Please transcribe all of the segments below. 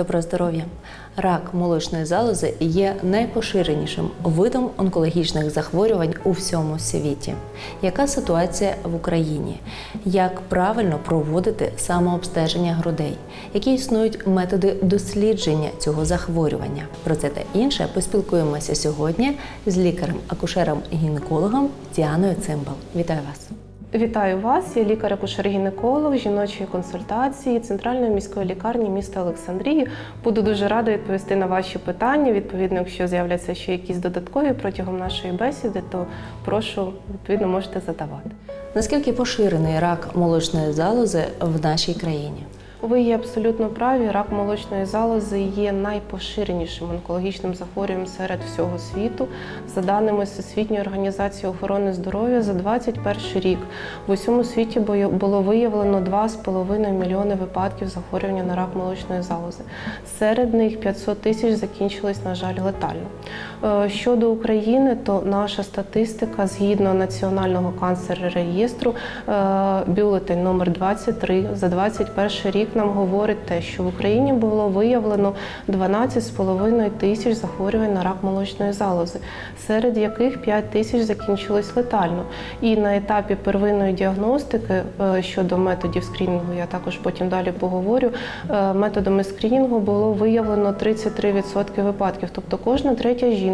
Доброго здоров'я! Рак молочної залози є найпоширенішим видом онкологічних захворювань у всьому світі. Яка ситуація в Україні? Як правильно проводити самообстеження грудей? Які існують методи дослідження цього захворювання? Про це та інше поспілкуємося сьогодні з лікарем-акушером-гінекологом Діаною Цимбал. Вітаю вас! Вітаю вас, я лікар-акушер-гінеколог жіночої консультації Центральної міської лікарні міста Олександрії. Буду дуже рада відповісти на ваші питання. Відповідно, якщо з'являться ще якісь додаткові протягом нашої бесіди, то прошу відповідно можете задавати. Наскільки поширений рак молочної залози в нашій країні? Ви є абсолютно праві. Рак молочної залози є найпоширенішим онкологічним захворюванням серед всього світу. За даними Всесвітньої організації охорони здоров'я, за 2021 рік в усьому світі було виявлено 2,5 мільйони випадків захворювання на рак молочної залози. Серед них 500 тисяч закінчились, на жаль, летально. Е, Щодо України, то наша статистика згідно національного канцер-реєстру, е, бюлетень номер 23 за 21 рік нам говорить те, що в Україні було виявлено 12,5 тисяч захворювань на рак молочної залози, серед яких 5 тисяч закінчились летально. І на етапі первинної діагностики е, щодо методів скрінінгу, я також потім далі поговорю. Методами скрінінгу було виявлено 33% випадків, тобто кожна третя жінка,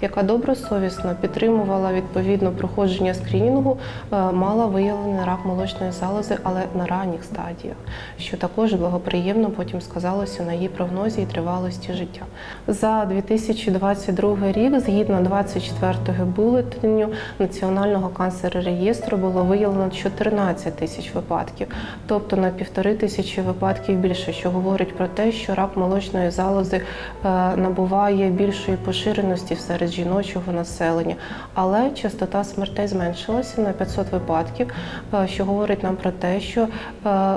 яка добросовісно підтримувала відповідно проходження скрінінгу, е, мала виявлений рак молочної залози, але на ранніх стадіях, що також благоприємно потім сказалося на її прогнозі і тривалості життя. За 2022 рік, згідно 24 бюлетеню Національного канцер-реєстру, було виявлено 14 тисяч випадків, тобто на півтори тисячі випадків більше, що говорить про те, що рак молочної залози е, набуває більшої поширеності серед жіночого населення, але частота смертей зменшилася на 500 випадків, е, що говорить нам про те, що е,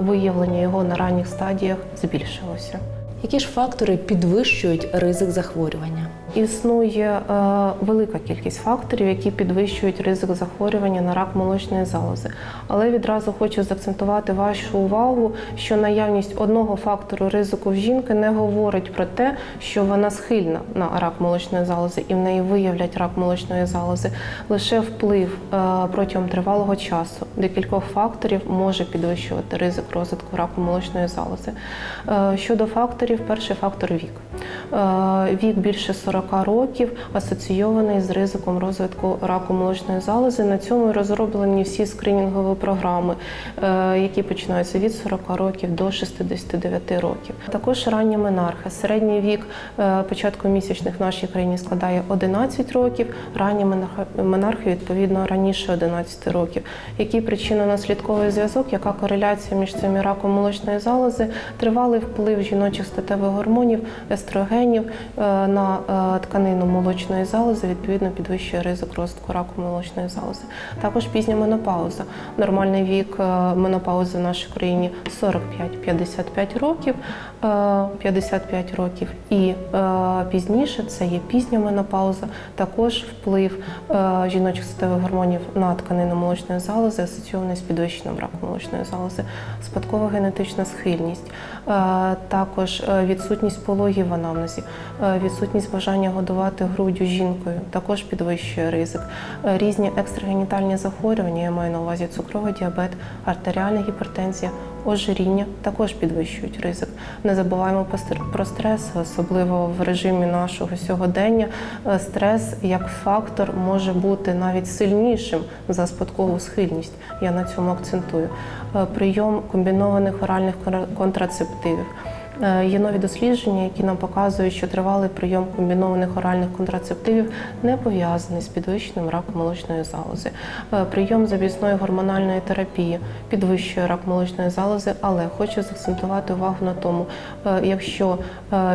виявлення його на ранніх стадіях збільшилося. Які ж фактори підвищують ризик захворювання? Існує е, велика кількість факторів, які підвищують ризик захворювання на рак молочної залози. Але відразу хочу заакцентувати вашу увагу, що наявність одного фактору ризику в жінки не говорить про те, що вона схильна на рак молочної залози і в неї виявлять рак молочної залози. Лише вплив е, протягом тривалого часу декількох факторів може підвищувати ризик розвитку раку молочної залози. Е, Щодо факторів, перший фактор вік. Е, Вік більше 40 років асоційований з ризиком розвитку раку молочної залози. На цьому розроблені всі скринінгові програми, е, які починаються від 40 років до 69 років. Також ранні менархи. Середній вік е, початку місячних в нашій країні складає 11 років. Ранні менархи- відповідно раніше 11 років. Який причинно-наслідковий зв'язок, яка кореляція між цим і раком молочної залози, тривалий вплив жіночих статевих гормонів, естрогенів е, на е, тканину молочної залози, відповідно підвищує ризик розвитку раку молочної залози. Також пізня менопауза. Нормальний вік е, менопаузи в нашій країні 45-55 років, е, 55 років. І пізніше це є пізня менопауза, також вплив жіночих статевих гормонів на тканину молочної залози, асоційований з підвищенням раку молочної залози, спадкова генетична схильність, також е, відсутність пологів в анамнезі, е, відсутність бажання годувати груддю жінкою, також підвищує ризик. Е, Різні екстрагенітальні захворювання, я маю на увазі цукровий діабет, артеріальна гіпертензія, ожиріння також підвищують ризик. Не забуваємо про стрес, особливо в режимі нашого сьогодення. Е, Стрес як фактор може бути навіть сильнішим за спадкову схильність. Я на цьому акцентую. Е, Прийом комбінованих оральних контрацептивів. Е, Є нові дослідження, які нам показують, що тривалий прийом комбінованих оральних контрацептивів не пов'язаний з підвищеним раком молочної залози. Е, Прийом запісної гормональної терапії підвищує рак молочної залози, але хочу заакцентувати увагу на тому, е, якщо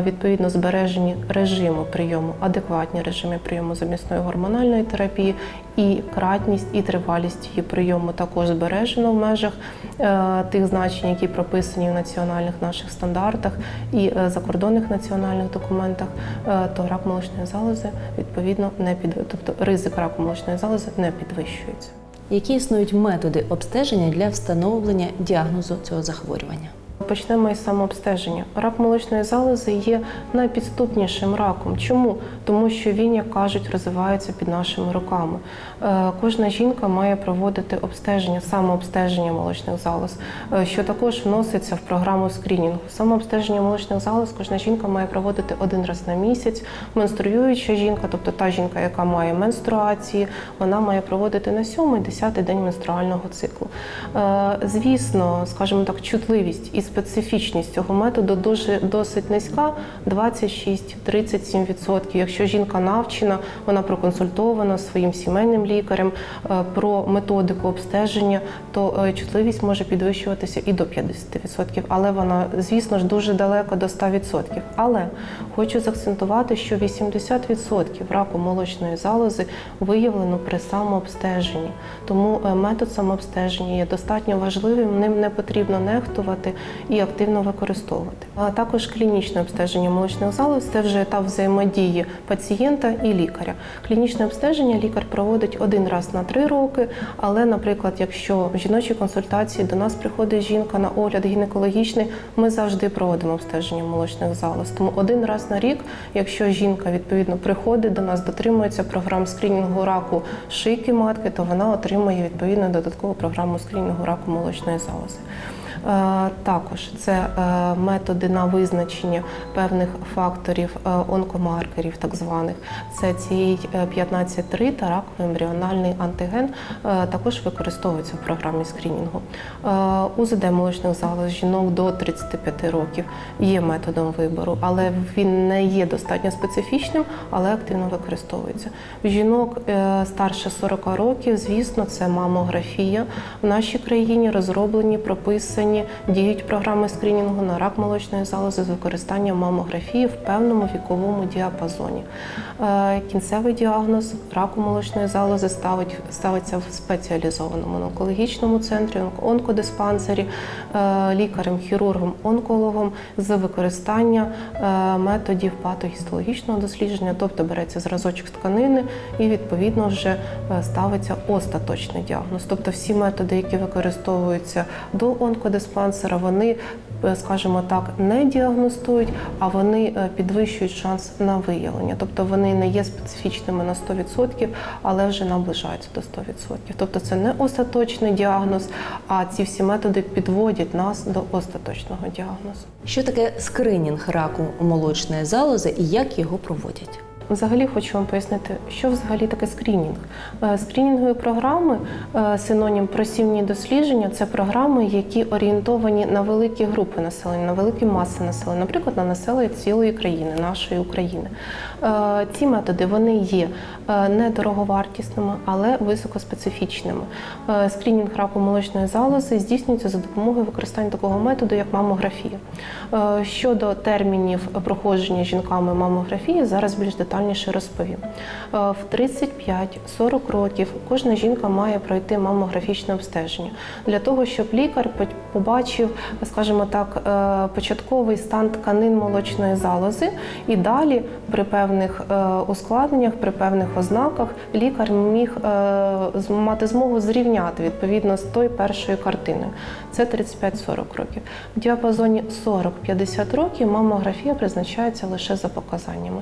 відповідно збережені режими прийому, адекватні режими прийому замісної гормональної терапії і кратність і тривалість її прийому також збережено в межах е, тих значень, які прописані в національних наших стандартах і е, закордонних національних документах, е, то рак молочної залози відповідно не під тобто ризик раку молочної залози не підвищується. Які існують методи обстеження для встановлення діагнозу цього захворювання? Почнемо із самообстеження. Рак молочної залози є найпідступнішим раком. Чому? Тому що він, як кажуть, розвивається під нашими руками. Е, Кожна жінка має проводити обстеження, самообстеження молочних залоз, е, що також вноситься в програму скрінінгу. Самообстеження молочних залоз кожна жінка має проводити один раз на місяць. Менструююча жінка, тобто та жінка, яка має менструації, вона має проводити на 7-10 день менструального циклу. Е, Звісно, скажімо так, чутливість і специфічність цього методу дуже досить низька 26-37%. Якщо жінка навчена, вона проконсультована своїм сімейним лікарем е, про методику обстеження, то е, чутливість може підвищуватися і до 50%. Але вона, звісно ж, дуже далеко до 100%. Але хочу заакцентувати, що 80% раку молочної залози виявлено при самообстеженні. Тому е, метод самообстеження є достатньо важливим, ним не потрібно нехтувати і активно використовувати. А також клінічне обстеження молочних залоз це вже етап взаємодії пацієнта і лікаря. Клінічне обстеження лікар проводить один раз на три роки. Але, наприклад, якщо в жіночій консультації до нас приходить жінка на огляд гінекологічний, ми завжди проводимо обстеження молочних залоз. Тому один раз на рік, якщо жінка відповідно приходить до нас, дотримується програм скрінінгу раку шийки матки, то вона отримує відповідно додаткову програму скрінінгу раку молочної залози. Е, Також це е, методи на визначення певних факторів е, онкомаркерів, так званих. Це цій 15-3 та раковий ембріональний антиген також використовується в програмі скрінінгу. УЗД молочних залоз жінок до 35 років є методом вибору, але він не є достатньо специфічним, але активно використовується. В жінок старше 40 років, звісно, це мамографія. В нашій країні розроблені, прописані, діють програми скрінінгу на рак молочної залози з використанням мамографії в певному віковому діапазоні. Е, Кінцевий діагноз раку молочної залози ставить, ставиться в спеціалізованому онкологічному центрі, онкодиспансері, е, лікарем, хірургом, онкологом з використання е, методів патогістологічного дослідження, тобто береться зразочок тканини і відповідно вже ставиться остаточний діагноз. Тобто всі методи, які використовуються до онкодиспансера, вони, е, скажімо так, не діагностують, а вони е, підвищують шанс на виявлення. Тобто вони не є специфічними на 100%, але вже наближаються до 100%. Тобто це не остаточний діагноз, а ці всі методи підводять нас до остаточного діагнозу. Що таке скринінг раку молочної залози і як його проводять? Взагалі хочу вам пояснити, що взагалі таке скринінг. Е, Скринінгові програми, е, синонім просівні дослідження, це програми, які орієнтовані на великі групи населення, на великі маси населення, наприклад, на населення цілої країни, нашої України. Е, Ці методи вони є недороговартісними, але високоспецифічними. Скринінг раку молочної залози здійснюється за допомогою використання такого методу, як мамографія. Щодо термінів проходження жінками мамографії, зараз більш детальніше розповім. Е, В 35-40 років кожна жінка має пройти мамографічне обстеження для того, щоб лікар побачив, скажімо так, е, початковий стан тканин молочної залози, і далі при певних е, ускладненнях, при певних ознаках лікар міг мати змогу зрівняти відповідно з тою першою картиною. Це 35-40 років. В діапазоні 40-50 років мамографія призначається лише за показаннями.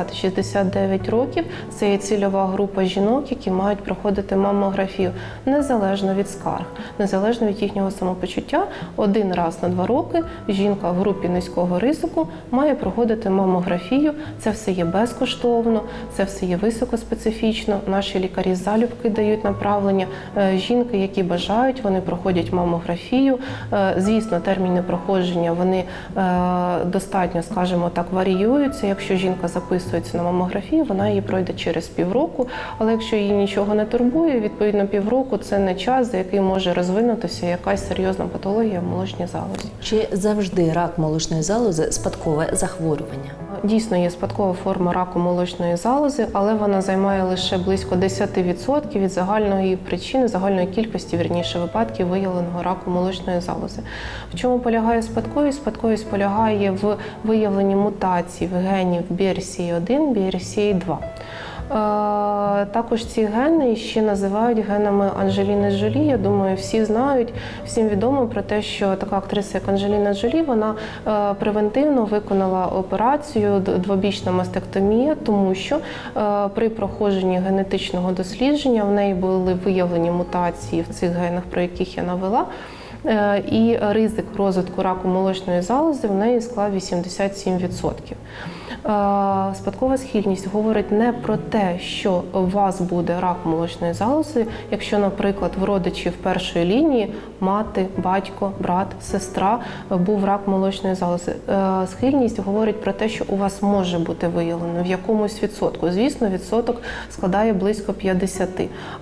50-69 років це є цільова група жінок, які мають проходити мамографію незалежно від скарг, незалежно від їхнього самопочуття. Один раз на два роки жінка в групі низького ризику має проходити мамографію. Це все є безкоштовно, це все є високоспецифічно. Наші лікарі залюбки дають направлення. Е, Жінки, які бажають, вони проходять мамографію. Е, Звісно, терміни проходження вони е, достатньо, скажімо так, варіюються. Якщо жінка записується на мамографію, вона її пройде через півроку. Але якщо її нічого не турбує, відповідно півроку це не час, за який може розвинутися якась серйозна патологія в молочній залозі. Чи завжди рак молочної залози спадкове захворювання? Дійсно є спадкова форма раку молочної залози, але вона займає лише близько 10% від загальної причини, загальної кількості вірніше випадків виявленого раку молочної залози. В чому полягає спадковість? Спадковість полягає в виявленні мутацій в генів BRCA1, BRCA2. Також ці гени ще називають генами Анджеліни Джолі. Я думаю, всі знають, всім відомо про те, що така актриса, як Анджеліна Джолі, вона е, превентивно виконала операцію двобічна мастектомія, тому що е, при проходженні генетичного дослідження в неї були виявлені мутації в цих генах, про яких я навела. Е, І ризик розвитку раку молочної залози в неї склав 87%. Спадкова схильність говорить не про те, що у вас буде рак молочної залози, якщо, наприклад, в родичів першої лінії мати, батько, брат, сестра був рак молочної залози. Е, Схильність говорить про те, що у вас може бути виявлено в якомусь відсотку. Звісно, відсоток складає близько 50,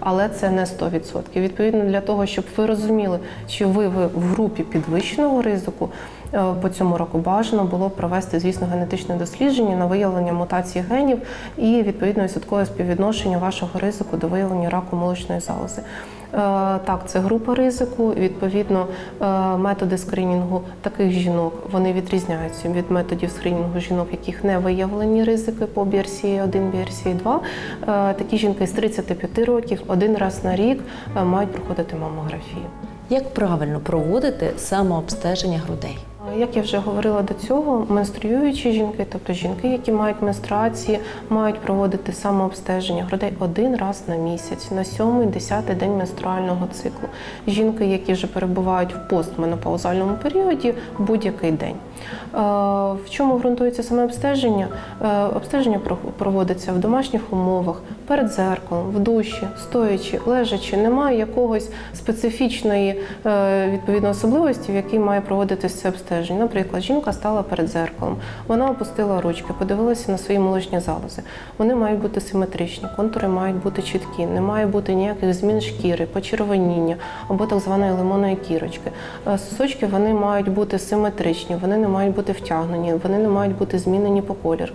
але це не 100%. Відповідно, для того, щоб ви розуміли, чи ви в групі підвищеного ризику. Е, По цьому року бажано було провести, звісно, генетичне дослідження на виявлення мутацій генів і відповідно відсоткове співвідношення вашого ризику до виявлення раку молочної залози. Е, Так, це група ризику. Відповідно, е, методи скринінгу таких жінок вони відрізняються від методів скринінгу жінок, яких не виявлені ризики по BRCA 1 BRCA 2 Е, Такі жінки з 35 років один раз на рік мають проходити мамографію. Як правильно проводити самообстеження грудей? Як я вже говорила до цього, менструюючі жінки, тобто жінки, які мають менструації, мають проводити самообстеження грудей один раз на місяць, на сьомий, десятий день менструального циклу. Жінки, які вже перебувають в постменопаузальному періоді, будь-який день. Е, В чому ґрунтується саме обстеження? Е, Обстеження проводиться в домашніх умовах, перед зеркалом, в душі, стоячи, лежачи. Немає якогось специфічної е, відповідно особливості, в якій має проводитися це обстеження. Наприклад, жінка стала перед зеркалом, вона опустила ручки, подивилася на свої молочні залози. Вони мають бути симетричні, контури мають бути чіткі, не має бути ніяких змін шкіри, почервоніння або так званої лимонної кірочки. Е, Сосочки вони мають бути симетричні, вони не мають бути втягнені, вони не мають бути змінені по кольору.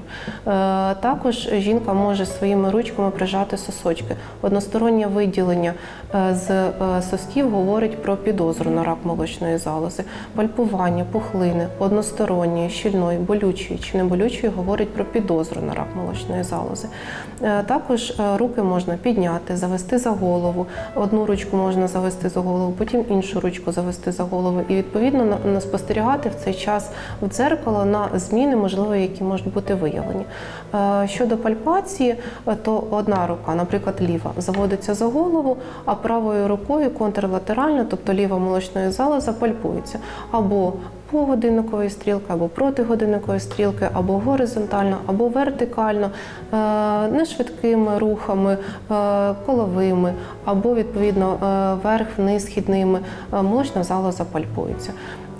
Е, Також жінка може своїми ручками прижати сосочки. Одностороннє виділення е, з е, сосків говорить про підозру на рак молочної залози. Пальпування, пухлини, односторонньої, щільної, болючої чи не болючої говорить про підозру на рак молочної залози. Е, Також руки можна підняти, завести за голову. Одну ручку можна завести за голову, потім іншу ручку завести за голову. І відповідно спостерігати в цей час в дзеркало на зміни, можливо, які можуть бути виявлені. Щодо пальпації, то одна рука, наприклад, ліва, заводиться за голову, а правою рукою контрлатерально, тобто ліва молочної залоза, пальпується або по годинникової стрілки, або проти годинникової стрілки, або горизонтально, або вертикально, е, нешвидкими рухами, е, коловими, або відповідно е, вверх-вниз східними. Молочна залоза пальпується.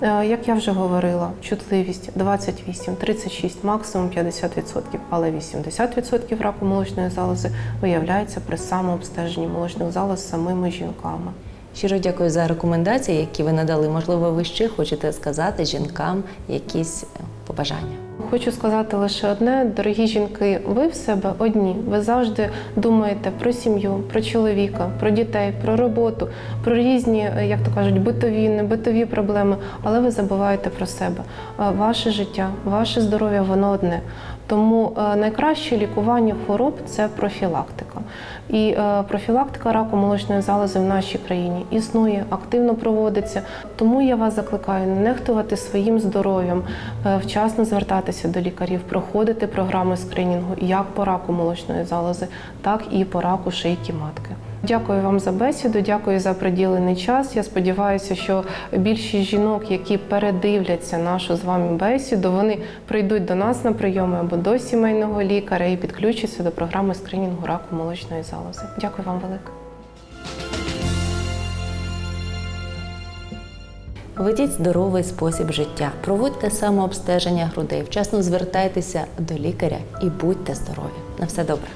Е, Як я вже говорила, чутливість 28, 36, максимум 50%, але 80% раку молочної залози виявляється при самообстеженні молочних залоз самими жінками. Щиро дякую за рекомендації, які ви надали. Можливо, ви ще хочете сказати жінкам якісь е, побажання. Хочу сказати лише одне: дорогі жінки, ви в себе одні. Ви завжди думаєте про сім'ю, про чоловіка, про дітей, про роботу, про різні, е, як то кажуть, битові, небитові проблеми, але ви забуваєте про себе. Е, Ваше життя, ваше здоров'я воно одне. Тому е, найкраще лікування хвороб це профілактика. І профілактика раку молочної залози в нашій країні існує, активно проводиться. Тому я вас закликаю не нехтувати своїм здоров'ям, вчасно звертатися до лікарів, проходити програми скринінгу як по раку молочної залози, так і по раку шийки матки. Дякую вам за бесіду, дякую за приділений час. Я сподіваюся, що більшість жінок, які передивляться нашу з вами бесіду, вони прийдуть до нас на прийоми або до сімейного лікаря і підключаться до програми скринінгу раку молочної залози. Дякую вам велике. Ведіть здоровий спосіб життя, проводьте самообстеження грудей, вчасно звертайтеся до лікаря і будьте здорові. На все добре.